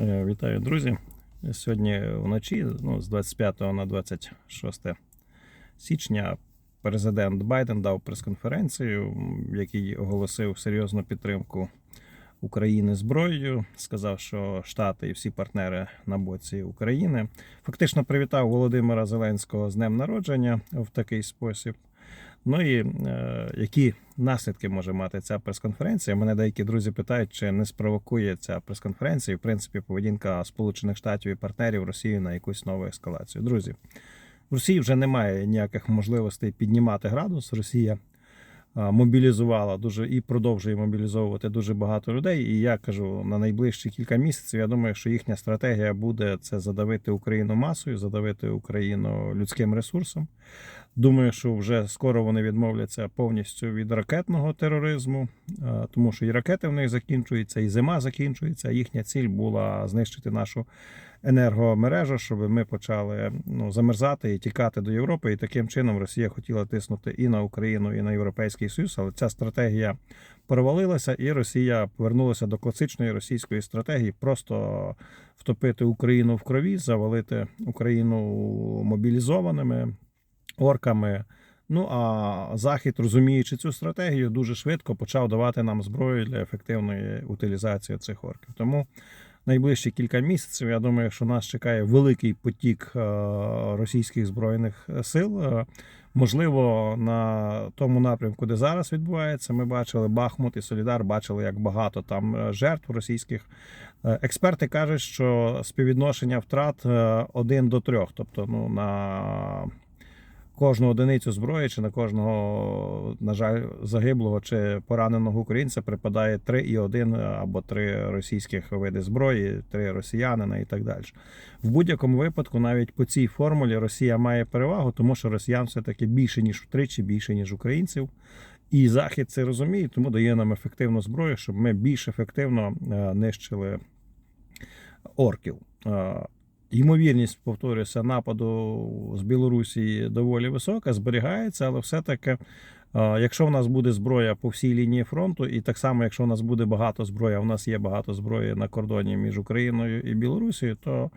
Е, Вітаю, друзі. Сьогодні вночі, ну, з 25 на 26 січня, президент Байден дав прес-конференцію, в якій оголосив серйозну підтримку України зброєю. Сказав, що Штати і всі партнери на боці України. Фактично привітав Володимира Зеленського з днем народження в такий спосіб. Ну і е, які наслідки може мати ця прес-конференція? Мене деякі друзі питають, чи не спровокує ця прес-конференція, в принципі, поведінка Сполучених Штатів і партнерів Росії на якусь нову ескалацію. Друзі, в Росії вже немає ніяких можливостей піднімати градус. Росія мобілізувала дуже і продовжує мобілізовувати дуже багато людей. І я кажу на найближчі кілька місяців. Я думаю, що їхня стратегія буде це задавити Україну масою, задавити Україну людським ресурсом. Думаю, що вже скоро вони відмовляться повністю від ракетного тероризму, е, тому що і ракети в них закінчуються, і зима закінчується. Їхня ціль була знищити нашу енергомережу, щоб ми почали ну, замерзати і тікати до Європи. І таким чином Росія хотіла тиснути і на Україну, і на Європейський Союз. Але ця стратегія провалилася, і Росія повернулася до класичної російської стратегії: просто втопити Україну в крові, завалити Україну мобілізованими орками. Ну а Захід, розуміючи цю стратегію, дуже швидко почав давати нам зброю для ефективної утилізації цих орків. Тому найближчі кілька місяців я думаю, що нас чекає великий потік е, російських збройних сил. Е, Можливо, на тому напрямку, де зараз відбувається, ми бачили Бахмут і Солідар, бачили, як багато там е, жертв російських. Е, Експерти кажуть, що співвідношення втрат е, один до трьох, тобто ну на кожну одиницю зброї чи на кожного, на жаль, загиблого чи пораненого українця припадає 3,1 або 3 російських види зброї, 3 росіянина і так далі. В будь-якому випадку, навіть по цій формулі Росія має перевагу, тому що росіян все-таки більше, ніж втричі, більше, ніж українців. І Захід це розуміє, тому дає нам ефективну зброю, щоб ми більш ефективно е, нищили орків. Ймовірність, повторюся, нападу з Білорусі доволі висока, зберігається, але все-таки, якщо в нас буде зброя по всій лінії фронту, і так само, якщо в нас буде багато зброї, а в нас є багато зброї на кордоні між Україною і Білорусією, то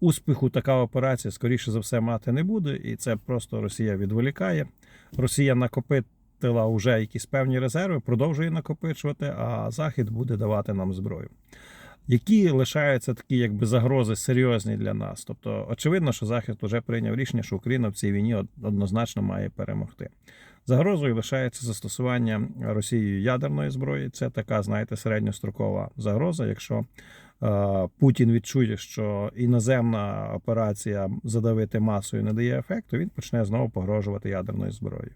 успіху така операція, скоріше за все, мати не буде, і це просто Росія відволікає. Росія накопитила вже якісь певні резерви, продовжує накопичувати, а Захід буде давати нам зброю які лишаються такі якби загрози серйозні для нас. Тобто, очевидно, що Захід вже прийняв рішення, що Україна в цій війні однозначно має перемогти. Загрозою лишається застосування Росією ядерної зброї. Це така, знаєте, середньострокова загроза. Якщо е, Путін відчує, що іноземна операція задавити масою не дає ефекту, він почне знову погрожувати ядерною зброєю.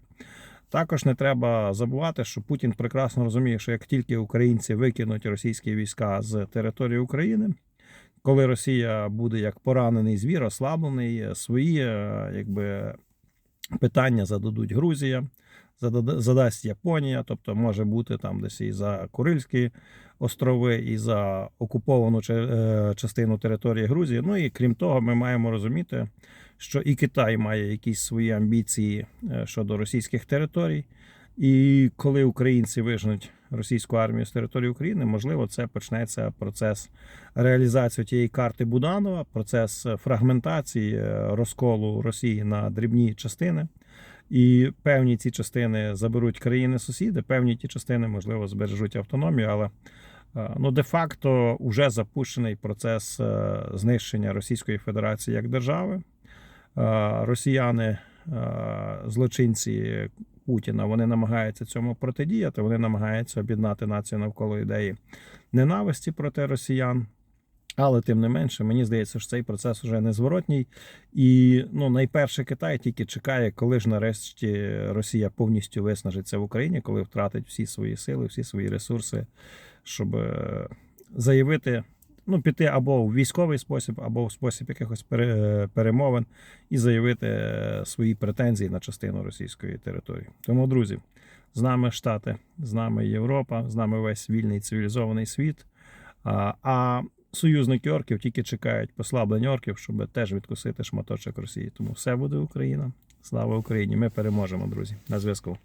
Також не треба забувати, що Путін прекрасно розуміє, що як тільки українці викинуть російські війська з території України, коли Росія буде як поранений звір, ослаблений, свої е, якби питання зададуть Грузія, задасть Японія, тобто може бути там десь і за Курильські острови, і за окуповану е, частину території Грузії. Ну і крім того, ми маємо розуміти, що і Китай має якісь свої амбіції е, щодо російських територій. І коли українці вижнуть російську армію з території України, можливо, це почнеться процес реалізації тієї карти Буданова, процес фрагментації е, розколу Росії на дрібні частини. І певні ці частини заберуть країни-сусіди, певні ті частини, можливо, збережуть автономію, але е, ну, де-факто вже запущений процес знищення Російської Федерації як держави. Росіяни, злочинці Путіна, вони намагаються цьому протидіяти. Вони намагаються об'єднати націю навколо ідеї ненависті проти росіян. Але тим не менше, мені здається, що цей процес вже незворотній. І ну, найперше Китай тільки чекає, коли ж нарешті Росія повністю виснажиться в Україні, коли втратить всі свої сили, всі свої ресурси, щоб е, заявити ну, піти або в військовий спосіб, або в спосіб якихось перемовин і заявити е, свої претензії на частину російської території. Тому, друзі, з нами Штати, з нами Європа, з нами весь вільний цивілізований світ. А союзники орків тільки чекають послаблення орків, щоб теж відкусити шматочок Росії. Тому все буде Україна. Слава Україні! Ми переможемо, друзі. На зв'язку.